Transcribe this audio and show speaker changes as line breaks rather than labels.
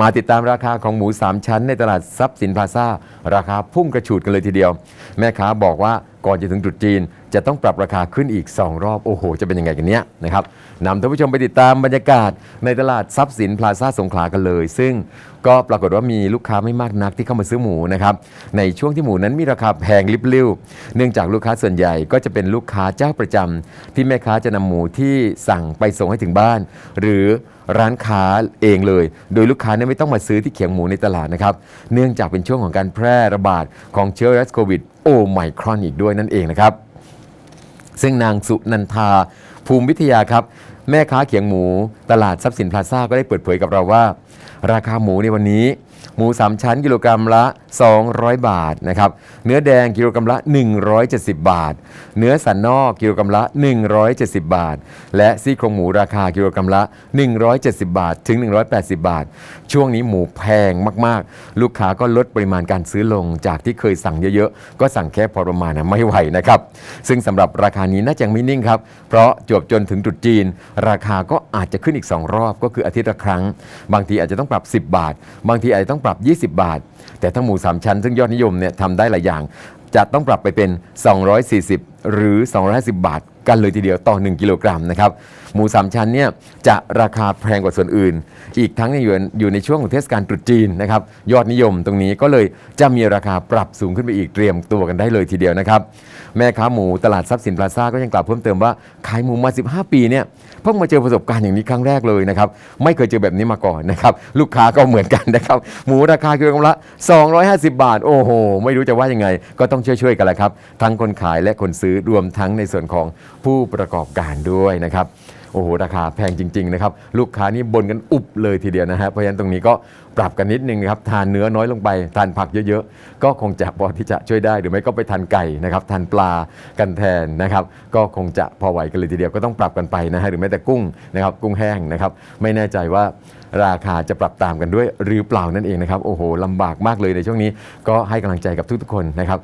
มาติดตามราคาของหมู 3 ชั้นในตลาดทรัพย์สินพลาซ่า ราคาพุ่งกระฉูดกันเลยทีเดียว แม่ค้าบอกว่าก่อนจะถึงตรุษจีน จะต้องปรับราคาขึ้นอีก 2 รอบ โอ้โห จะเป็นยังไงกันเนี้ยนะครับนำท่านผู้ชมไปติดตามบรรยากาศในตลาดทรัพย์สินพลาซ่าสงขลากันเลย ซึ่งก็ปรากฏว่ามีลูกค้าไม่มากนักที่เข้ามาซื้อหมูนะครับในช่วงที่หมูนั้นมีราคาแพงลิบลิ่วเนื่องจากลูกค้าส่วนใหญ่ก็จะเป็นลูกค้าเจ้าประจำที่แม่ค้าจะนำหมูที่สั่งไปส่งให้ถึงบ้าน หรือร้านค้าเองเลย โดยลูกค้าเนี่ยไม่ต้องมาซื้อที่เขียงหมูในตลาดนะครับ เนื่องจากเป็นช่วงของการแพร่ระบาดของเชื้อไวรัสโควิดโอไมครอนอีกด้วยนั่นเองนะครับ ซึ่งนางสุนันทาภูมิวิทยาครับ แม่ค้าเขียงหมูตลาดทรัพย์สินพลาซ่าก็ได้เปิดเผยกับเราว่า ราคาหมูในวันนี้ หมู 3 ชั้นกิโลกรัมละ 200 บาทนะครับ เนื้อแดงกิโลกรัมละ 170 บาท เนื้อสันนอกกิโลกรัมละ 170 บาท และซี่โครงหมูราคากิโลกรัมละ 170 บาท ถึง 180 บาท ช่วงนี้หมูแพงมากๆ ลูกค้าก็ลดปริมาณการซื้อลงจากที่เคยสั่งเยอะๆ ก็สั่งแค่พอประมาณนะไม่ไหวนะครับ ซึ่งสำหรับราคานี้น่าจะยังไม่นิ่งครับ เพราะจวบจนถึงตรุษจีน ราคาก็อาจจะขึ้นอีก 2 รอบก็คืออาทิตย์ละครั้ง บางทีอาจจะต้องปรับ 10 บาท บางทีอาจจะต้อง้องปรับ 20 บาท แต่ถ้าหมู3ชั้นซึ่งยอดนิยมเนี่ยทำได้หลายอย่าง จะต้องปรับไปเป็น 240 หรือ 250 บาท กันเลยทีเดียวต่อ 1 กิโลกรัมนะครับหมู3ชั้นเนี่ยจะราคาแพงกว่าส่วนอื่น อีกทั้งยังอยู่อยู่ในช่วงของเทศกาลตรุษจีนนะครับยอดนิยมตรงนี้ก็เลยจะมีราคาปรับสูงขึ้นไปอีกเตรียมตัวกันได้เลยทีเดียวนะครับแม่ค้าหมูตลาดทรัพย์สินพลาซ่าก็ยังกล่าวเพิ่มเติมว่าขายหมูมา 15 ปีเนี่ยเพิ่งมาเจอประสบการณ์อย่างนี้ครั้งแรกเลยนะครับไม่เคยเจอแบบนี้มาก่อนนะครับลูกค้าก็เหมือนกันนะครับหมูราคากิโลกรัมละ 250 บาท โอ้โห ไม่รู้จะว่ายังไง ก็ต้องช่วยๆกันแหละครับ ทั้งคนขายและคนซื้อรวมทั้งในส่วนของผู้ประกอบการด้วยนะครับโอ้โหราคาแพงจริง ๆ นะครับ ลูกค้านี่บนกันอุบเลยทีเดียวนะฮะเพราะฉะนั้นตรงนี้ก็ปรับกันนิดนึงนะครับทานเนื้อน้อยลงไป ทานผักเยอะๆ ก็คงจะพอที่จะช่วยได้หรือไม่ก็ไปทานไก่นะครับทานปลากันแทนนะครับก็คงจะพอไหวกันเลยทีเดียวก็ต้องปรับกันไปนะฮะหรือแม้แต่กุ้งนะครับกุ้งแห้งนะครับไม่แน่ใจว่าราคาจะปรับตามกันด้วยหรือเปล่านั่นเองนะครับโอ้โหลำบากมากเลยในช่วงนี้ ก็ให้กำลังใจกับทุกๆคนนะครับ